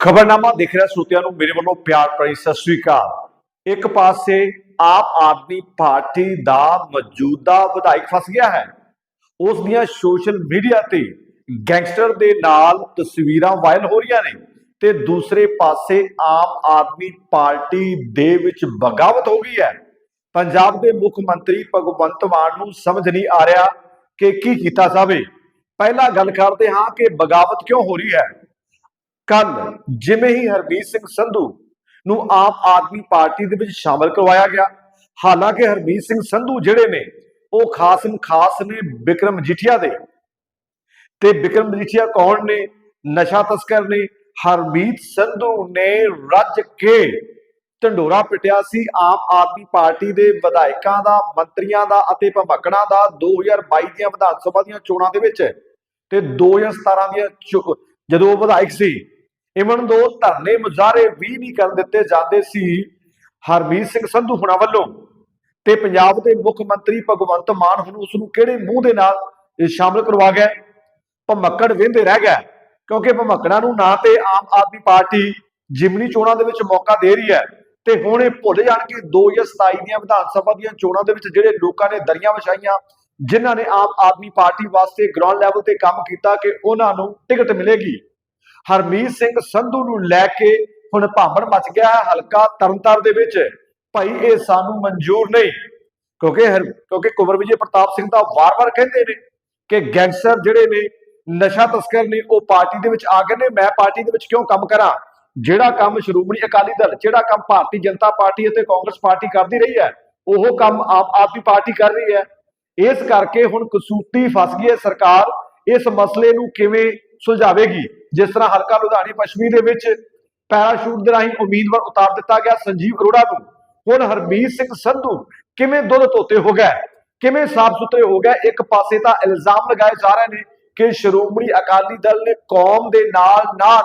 ਖਬਰਨਾਮਾ ਦੇਖ ਰਿਹਾ ਸਰੋਤਿਆਂ ਨੂੰ, ਮੇਰੇ ਵੱਲੋਂ ਪਿਆਰ ਭਰੀ ਸਤਿ ਸ੍ਰੀ ਅਕਾਲ। ਇੱਕ ਪਾਸੇ ਆਪ ਆਦਮੀ ਪਾਰਟੀ ਦਾ ਮੌਜੂਦਾ ਵਿਧਾਇਕ ਫਸ ਗਿਆ ਹੈ। ਉਸ ਦੀਆਂ ਸੋਸ਼ਲ ਮੀਡੀਆ ਤੇ ਗੈਂਗਸਟਰ ਦੇ ਨਾਲ ਤਸਵੀਰਾਂ ਵਾਇਰਲ ਹੋ ਰਹੀਆਂ ਨੇ ਤੇ ਦੂਸਰੇ ਪਾਸੇ ਆਮ ਆਦਮੀ ਪਾਰਟੀ ਦੇ ਵਿੱਚ ਬਗਾਵਤ ਹੋ ਗਈ ਹੈ। ਪੰਜਾਬ ਦੇ ਮੁੱਖ ਮੰਤਰੀ ਭਗਵੰਤ ਮਾਨ ਨੂੰ ਸਮਝ ਨਹੀਂ ਆ ਰਿਹਾ ਕਿ ਕੀ ਕੀਤਾ ਜਾਵੇ। ਪਹਿਲਾਂ ਗੱਲ ਕਰਦੇ ਹਾਂ ਕਿ ਬਗਾਵਤ ਕਿਉਂ ਹੋ ਰਹੀ ਹੈ। ਕੱਲ ਜਿਵੇਂ ਹੀ ਹਰਮੀਤ ਸਿੰਘ ਸੰਧੂ ਨੂੰ ਆਮ ਆਦਮੀ ਪਾਰਟੀ ਦੇ ਵਿੱਚ ਸ਼ਾਮਲ ਕਰਵਾਇਆ ਗਿਆ, ਹਾਲਾਂਕਿ ਹਰਮੀਤ ਸਿੰਘ ਸੰਧੂ ਜਿਹੜੇ ਨੇ, ਉਹ ਖਾਸ ਖਾਸ ਨੇ ਵਿਕਰਮ ਮਜੀਠੀਆ ਦੇ। ਤੇ ਵਿਕਰਮ ਮਜੀਠੀਆ ਕੌਣ ਨੇ? ਨਸ਼ਾ ਤਸਕਰ ਨੇ। ਹਰਮੀਤ ਸੰਧੂ ਨੇ ਰੱਜ ਕੇ ਢੰਡੋਰਾ ਪਿਟਿਆ ਸੀ। ਆਮ ਆਦਮੀ ਪਾਰਟੀ ਦੇ ਵਿਧਾਇਕਾਂ ਦਾ, ਮੰਤਰੀਆਂ ਦਾ ਅਤੇ ਭਮਕੜਾਂ ਦਾ 2022 ਦੀਆਂ ਵਿਧਾਨ ਸਭਾ ਦੀਆਂ ਚੋਣਾਂ ਦੇ ਵਿੱਚ ਤੇ 2017 ਦੀਆਂ ਚੋ- ਜਦੋਂ ਵਿਧਾਇਕ ਸੀ ਇਵਨ ਦੋ ਧਰਨੇ ਮੁਜ਼ਾਹਰੇ ਵੀ ਨਹੀਂ ਕਰਨ ਦਿੱਤੇ ਜਾਂਦੇ ਸੀ, ਹਰਮੀਤ ਸਿੰਘ ਸੰਧੂ ਹੁਣਾਂ ਵੱਲੋਂ। ਤੇ ਪੰਜਾਬ ਦੇ ਮੁੱਖ ਮੰਤਰੀ ਭਗਵੰਤ ਮਾਨ ਹੁਣ ਉਸ ਨੂੰ ਕਿਹੜੇ ਮੂੰਹ ਦੇ ਨਾਲ ਇਹ ਸ਼ਾਮਲ ਕਰਵਾ ਗਏ ਭਮੱਕੜ ਵਹਿੰਦੇ ਰਹਿ ਗਏ ਕਿਉਂਕਿ ਭਮੱਕੜਾਂ ਨੂੰ ਨਾ ਤੇ ਆਮ ਆਦਮੀ ਪਾਰਟੀ ਜਿਮਨੀ ਚੋਣਾਂ ਦੇ ਵਿੱਚ ਮੌਕਾ ਦੇ ਰਹੀ ਹੈ। ਤੇ ਹੁਣ ਇਹ ਭੁੱਲ ਜਾਣ ਕਿ 2027 ਦੀਆਂ ਵਿਧਾਨ ਸਭਾ ਦੀਆਂ ਚੋਣਾਂ ਦੇ ਵਿੱਚ ਜਿਹੜੇ ਲੋਕਾਂ ਨੇ ਦਰੀਆਂ ਵਿਛਾਈਆਂ, ਜਿਨ੍ਹਾਂ ਨੇ ਆਮ ਆਦਮੀ ਪਾਰਟੀ ਵਾਸਤੇ ਗਰਾਊਂਡ ਲੈਵਲ ਤੇ ਕੰਮ ਕੀਤਾ ਕਿ ਉਹਨਾਂ ਨੂੰ ਟਿਕਟ ਮਿਲੇਗੀ। ਹਰਮੀਤ ਸਿੰਘ ਸੰਧੂ ਨੂੰ ਲੈ ਕੇ ਹੁਣ ਭਾਂਬੜ ਮਚ ਗਿਆ ਹੈ, ਹਲਕਾ ਤਰਨਤਾਰ ਦੇ ਵਿੱਚ। ਭਾਈ, ਇਹ ਸਾਨੂੰ ਮਨਜ਼ੂਰ ਨਹੀਂ, ਕਿਉਂਕਿ ਹਰ, ਕਿਉਂਕਿ ਕੁੰਵਰ ਵਿਜੇ ਪ੍ਰਤਾਪ ਸਿੰਘ ਤਾਂ ਵਾਰ-ਵਾਰ ਕਹਿੰਦੇ ਨੇ ਕਿ ਗੈਂਗਸਟਰ ਜਿਹੜੇ ਨੇ, ਨਸ਼ਾ ਤਸਕਰ ਨੇ, ਉਹ ਪਾਰਟੀ ਦੇ ਵਿੱਚ ਆ ਗਏ ਨੇ। ਮੈਂ ਪਾਰਟੀ ਦੇ ਵਿੱਚ ਕਿਉਂ ਕੰਮ ਕਰਾਂ? ਜਿਹੜਾ ਕੰਮ ਸ਼੍ਰੋਮਣੀ ਅਕਾਲੀ ਦਲ, ਜਿਹੜਾ ਕੰਮ ਭਾਰਤੀ ਜਨਤਾ ਪਾਰਟੀ ਅਤੇ ਕਾਂਗਰਸ ਪਾਰਟੀ ਕਰਦੀ ਰਹੀ ਹੈ, ਉਹ ਕੰਮ ਆਮ ਆਦਮੀ ਪਾਰਟੀ ਕਰ ਰਹੀ ਹੈ। ਇਸ ਕਰਕੇ ਹੁਣ ਕਸੂਤੀ ਫਸ ਗਈ ਹੈ ਸਰਕਾਰ। ਇਸ ਮਸਲੇ ਨੂੰ ਕਿਵੇਂ ਸੁਲਝਾਵੇਗੀ। ਜਿਸ ਤਰ੍ਹਾਂ ਹਲਕਾ ਲੁਧਿਆਣੇ ਪੱਛਮੀ ਦੇ ਵਿੱਚ ਪੈਰਾਸ਼ੂਟ ਦੇ ਰਾਹੀਂ ਉਮੀਦਵਾਰ ਉਤਾਰ ਦਿੱਤਾ ਗਿਆ ਸੰਜੀਵ ਅਰੋੜਾ ਨੂੰ। ਹੁਣ ਹਰਮੀਤ ਸਿੰਘ ਸੰਧੂ ਕਿਵੇਂ ਦੁੱਧ ਧੋਤੇ ਹੋ ਗਏ? ਕਿਵੇਂ ਸਾਫ਼ ਸੁਥਰੇ ਹੋ ਗਏ? ਇੱਕ ਪਾਸੇ ਤਾਂ ਇਲਜ਼ਾਮ ਲਗਾਏ ਜਾ ਰਹੇ ਨੇ ਕਿ ਸ਼੍ਰੋਮਣੀ ਅਕਾਲੀ ਦਲ ਨੇ ਕੌਮ ਦੇ ਨਾਲ ਨਾਲ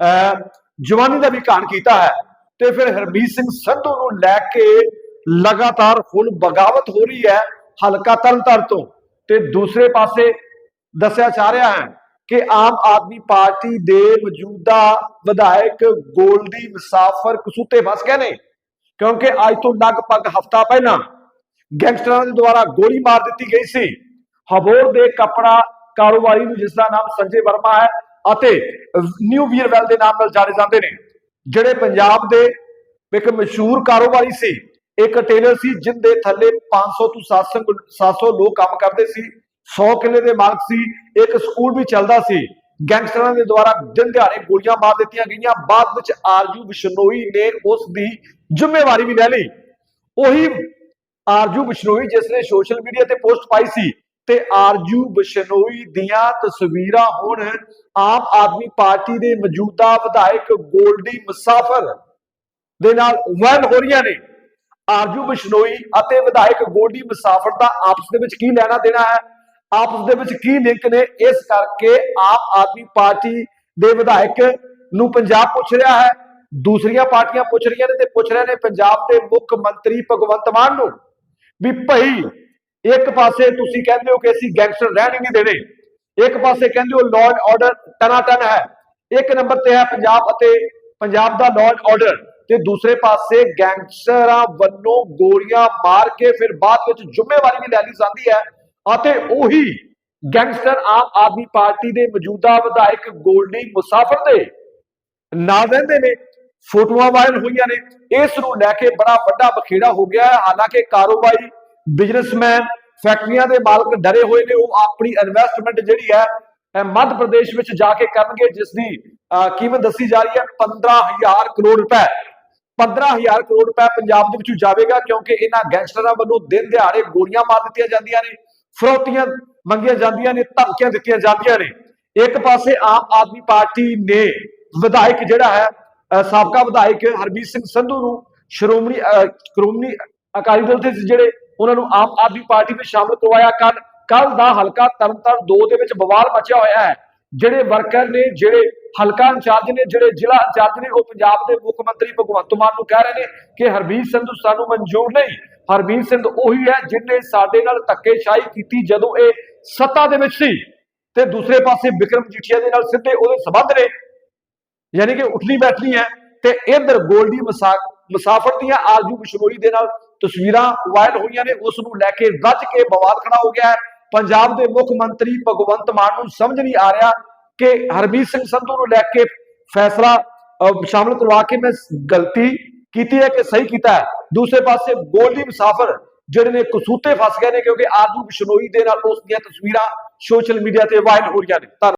ਅਹ, ਜਵਾਨੀ ਦਾ ਵੀ ਘਾਣ ਕੀਤਾ ਹੈ। ਤੇ ਫਿਰ ਹਰਮੀਤ ਸਿੰਘ ਸੰਧੂ ਨੂੰ ਲੈ ਕੇ ਲਗਾਤਾਰ ਹੁਣ ਬਗਾਵਤ ਹੋ ਰਹੀ ਹੈ ਹਲਕਾ ਤਰਨਤਾਰਨ ਤੋਂ। ਤੇ ਦੂਸਰੇ ਪਾਸੇ ਦੱਸਿਆ ਜਾ ਰਿਹਾ ਹੈ ਕਿ ਆਮ ਆਦਮੀ ਪਾਰਟੀ ਦੇ ਮੌਜੂਦਾ ਵਿਧਾਇਕ ਗੋਲਡੀ ਮੁਸਾਫਰ ਕਸੂਤੇ ਫਸ ਗਏ ਨੇ, ਕਿਉਂਕਿ ਅੱਜ ਤੋਂ ਲਗਭਗ ਹਫਤਾ ਪਹਿਲਾਂ ਗੈਂਗਸਟਰਾਂ ਦੇ ਦੁਆਰਾ ਗੋਲੀ ਮਾਰ ਦਿੱਤੀ ਗਈ ਸੀ। ਹਬੋਰ ਦੇ ਕਪੜਾ ਕਾਰੋਬਾਰੀ ਨੂੰ ਜਿਸ ਦਾ ਨਾਮ ਸੰਜੇ ਵਰਮਾ ਹੈ ਅਤੇ ਨਿਊ ਵੀਰਵੈਲ ਦੇ ਨਾਮ ਨਾਲ ਜਾਣੇ ਜਾਂਦੇ ਨੇ। ਜਿਹੜੇ ਪੰਜਾਬ ਦੇ ਇੱਕ ਮਸ਼ਹੂਰ ਕਾਰੋਬਾਰੀ ਸੀ, ਇੱਕ ਟੇਲਰ ਸੀ, ਜਿੰਦੇ ਥੱਲੇ 500 ਤੋਂ 700 700 ਲੋਕ ਕੰਮ ਕਰਦੇ ਸੀ। 100 ਕਿੱਲੇ ਦੇ ਮਾਲਕ ਸੀ, ਇੱਕ ਸਕੂਲ ਵੀ ਚੱਲਦਾ ਸੀ। ਗੈਂਗਸਟਰਾਂ ਦੇ ਦੁਆਰਾ ਦਿਨ ਦਿਹਾੜੇ ਗੋਲੀਆਂ ਮਾਰ ਦਿੱਤੀਆਂ ਗਈਆਂ। ਬਾਅਦ ਵਿੱਚ ਆਰਜੂ ਬਿਸ਼ਨੋਈ ਨੇ ਉਸ ਦੀ ਜ਼ਿੰਮੇਵਾਰੀ ਵੀ ਲੈ ਲਈ। ਉਹੀ ਆਰਜੂ ਬਿਸ਼ਨੋਈ ਜਿਸ ਨੇ ਸੋਸ਼ਲ ਮੀਡੀਆ ਤੇ ਪੋਸਟ ਪਾਈ ਸੀ ਤੇ ਆਰਜੂ ਬਿਸ਼ਨੋਈ ਦੀਆਂ ਤਸਵੀਰਾਂ ਹੁਣ ਆਮ ਆਦਮੀ ਪਾਰਟੀ ਦੇ ਮੌਜੂਦਾ ਵਿਧਾਇਕ ਗੋਲਡੀ ਮੁਸਾਫਰ ਦੇ ਨਾਲ ਵਾਇਰਲ ਹੋ ਰਹੀਆਂ ਨੇ। ਆਰਜੂ ਬਿਸ਼ਨੋਈ ਅਤੇ ਵਿਧਾਇਕ ਗੋਲਡੀ ਮੁਸਾਫਰ ਦਾ ਆਪਸ ਦੇ ਵਿੱਚ ਕੀ ਲੈਣਾ ਦੇਣਾ ਹੈ? ਆਪਸ ਦੇ ਵਿੱਚ ਕੀ ਲਿੰਕ ਨੇ? ਇਸ ਕਰਕੇ ਆਮ ਆਦਮੀ ਪਾਰਟੀ ਦੇ ਵਿਧਾਇਕ ਨੂੰ ਪੰਜਾਬ ਪੁੱਛ ਰਿਹਾ ਹੈ। ਦੂਸਰੀਆਂ ਪਾਰਟੀਆਂ ਪੁੱਛ ਰਹੀਆਂ ਨੇ ਤੇ ਪੁੱਛ ਰਹੇ ਨੇ ਪੰਜਾਬ ਦੇ ਮੁੱਖ ਮੰਤਰੀ ਭਗਵੰਤ ਮਾਨ ਨੂੰ ਵੀ ਭਾਈ ਇੱਕ ਪਾਸੇ ਤੁਸੀਂ ਕਹਿੰਦੇ ਹੋ ਕਿ ਅਸੀਂ ਗੈਂਗਸਟਰ ਰਹਿਣ ਹੀ ਨਹੀਂ ਦੇਣੇ। ਇੱਕ ਪਾਸੇ ਕਹਿੰਦੇ ਹੋ ਲਾਅ ਐਂਡ ਆਰਡਰ ਟਨਾਟਨ ਹੈ। ਇੱਕ ਨੰਬਰ ਤੇ ਹੈ ਪੰਜਾਬ ਅਤੇ ਪੰਜਾਬ ਦਾ ਲਾਅ ਐਂਡ ਆਰਡਰ ਤੇ ਦੂਸਰੇ ਪਾਸੇ ਗੈਂਗਸਟਰਾਂ ਵੱਲੋਂ ਗੋਲੀਆਂ ਮਾਰ ਕੇ ਫਿਰ ਬਾਅਦ ਵਿੱਚ ਜ਼ਿੰਮੇਵਾਰੀ ਵੀ ਲੈ ਲਈ ਜਾਂਦੀ ਹੈ। ਅਤੇ ਉਹੀ ਗੈਂਗਸਟਰ ਆਮ ਆਦਮੀ ਪਾਰਟੀ ਦੇ ਮੌਜੂਦਾ ਵਿਧਾਇਕ ਗੋਲਡੀ ਮੁਸਾਫਰ ਦੇ ਨਾਲ ਰਹਿੰਦੇ ਨੇ। ਫੋਟੋਆਂ ਵਾਇਰਲ ਹੋਈਆਂ ਨੇ। ਇਸ ਨੂੰ ਲੈ ਕੇ ਬੜਾ ਵੱਡਾ ਬਖੇੜਾ ਹੋ ਗਿਆ ਹੈ। ਹਾਲਾਂਕਿ ਕਾਰੋਬਾਰੀ ਬਿਜ਼ਨਸਮੈਨ ਫੈਕਟਰੀਆਂ ਦੇ ਮਾਲਕ ਡਰੇ ਹੋਏ ਨੇ। ਉਹ ਆਪਣੀ ਇਨਵੈਸਟਮੈਂਟ ਜਿਹੜੀ ਹੈ ਮੱਧ ਪ੍ਰਦੇਸ਼ ਵਿੱਚ ਜਾ ਕੇ ਕਰਨਗੇ ਜਿਸ ਦੀ ਅਹ, ਕੀਮਤ ਦੱਸੀ ਜਾ ਰਹੀ ਹੈ 15000 ਕਰੋੜ ਰੁਪਏ। 15000 ਕਰੋੜ ਰੁਪਏ ਪੰਜਾਬ ਦੇ ਵਿੱਚੋਂ ਜਾਵੇਗਾ ਕਿਉਂਕਿ ਇਹਨਾਂ ਗੈਂਗਸਟਰਾਂ ਵੱਲੋਂ ਦਿਨ ਦਿਹਾੜੇ ਗੋਲੀਆਂ ਮਾਰ ਦਿੱਤੀਆਂ ਜਾਂਦੀਆਂ ਨੇ। ਫਰੋਤੀਆਂ ਮੰਗੀਆਂ ਜਾਂਦੀਆਂ ਨੇ, ਧਮਕੀਆਂ ਦਿੱਤੀਆਂ ਜਾਂਦੀਆਂ ਨੇ। ਇੱਕ ਪਾਸੇ ਆਮ ਆਦਮੀ ਪਾਰਟੀ ਨੇ ਵਿਧਾਇਕ ਜਿਹੜਾ ਹੈ ਸਾਬਕਾ ਵਿਧਾਇਕ ਹਰਮੀਤ ਸਿੰਘ ਸੰਧੂ ਨੂੰ ਸ਼੍ਰੋਮਣੀ ਅਹ ਅਕਾਲੀ ਦਲ ਦੇ ਜਿਹੜੇ ਉਹਨਾਂ ਨੂੰ ਆਮ ਆਦਮੀ ਪਾਰਟੀ ਵਿੱਚ ਸ਼ਾਮਲ ਕਰਵਾਇਆ ਕੱਲ ਕੱਲ ਦਾ ਹਲਕਾ ਤਰਨਤਾਰਨ 2 ਦੇ ਵਿੱਚ ਬਵਾਲ ਮਚਿਆ ਹੋਇਆ ਹੈ। ਜਿਹੜੇ ਵਰਕਰ ਨੇ, ਜਿਹੜੇ ਹਲਕਾ ਇੰਚਾਰਜ ਨੇ, ਜਿਹੜੇ ਜ਼ਿਲ੍ਹਾ ਇੰਚਾਰਜ ਨੇ, ਉਹ ਪੰਜਾਬ ਦੇ ਮੁੱਖ ਮੰਤਰੀ ਭਗਵੰਤ ਮਾਨ ਨੂੰ ਕਹਿ ਰਹੇ ਨੇ ਕਿ ਹਰਮੀਤ ਸੰਧੂ ਸਾਨੂੰ ਮਨਜ਼ੂਰ ਨਹੀਂ। ਹਰਮੀਤ ਸਿੰਘ ਉਹੀ ਹੈ ਜਿਹਨੇ ਸਾਡੇ ਨਾਲ ਧੱਕੇਸ਼ਾਹੀ ਕੀਤੀ ਜਦੋਂ ਇਹ ਸੱਤਾ ਦੇ ਵਿੱਚ ਸੀ ਤੇ ਦੂਸਰੇ ਪਾਸੇ ਵਿਕਰਮ ਜੀਠੀਆ ਦੇ ਨਾਲ ਸਿੱਧੇ ਉਹਦੇ ਸਬੰਧ ਨੇ। ਯਾਨੀ ਕਿ ਉਠਣੀ ਬੈਠਣੀ ਹੈ ਤੇ ਇਧਰ ਗੋਲਡੀ ਮੁਸਾਫਰ ਦੀਆਂ ਆਰਜੂ ਬਿਸ਼ਨੋਈ ਦੇ ਨਾਲ ਤਸਵੀਰਾਂ ਵਾਇਰਲ ਹੋਈਆਂ ਨੇ ਉਸ ਨੂੰ ਲੈ ਕੇ ਰੱਜ ਕੇ ਬਵਾਲ ਖੜਾ ਹੋ ਗਿਆ ਹੈ। ਪੰਜਾਬ ਦੇ ਮੁੱਖ ਮੰਤਰੀ ਭਗਵੰਤ ਮਾਨ ਨੂੰ ਸਮਝ ਨਹੀਂ ਆ ਰਿਹਾ ਕਿ ਹਰਮੀਤ ਸਿੰਘ ਸੰਧੂ ਨੂੰ ਲੈ ਕੇ ਫੈਸਲਾ ਅਹ, ਸ਼ਾਮਲ ਕਰਵਾ ਕੇ ਮੈਂ ਗਲਤੀ ਕੀਤੀ ਹੈ ਕਿ ਸਹੀ ਕੀਤਾ ਹੈ। ਦੂਸਰੇ ਪਾਸੇ ਗੋਲਡੀ ਮੁਸਾਫਰ ਜਿਹੜੇ ਨੇ ਕਸੂਤੇ ਫਸ ਗਏ ਨੇ ਕਿਉਂਕਿ ਆਰਜੂ ਬਿਸ਼ਨੋਈ ਦੇ ਨਾਲ ਉਸ ਦੀਆਂ ਤਸਵੀਰਾਂ ਸੋਸ਼ਲ ਮੀਡੀਆ ਤੇ ਵਾਇਰਲ ਹੋ ਰਹੀਆਂ ਨੇ। ਧੰਨਵਾਦ।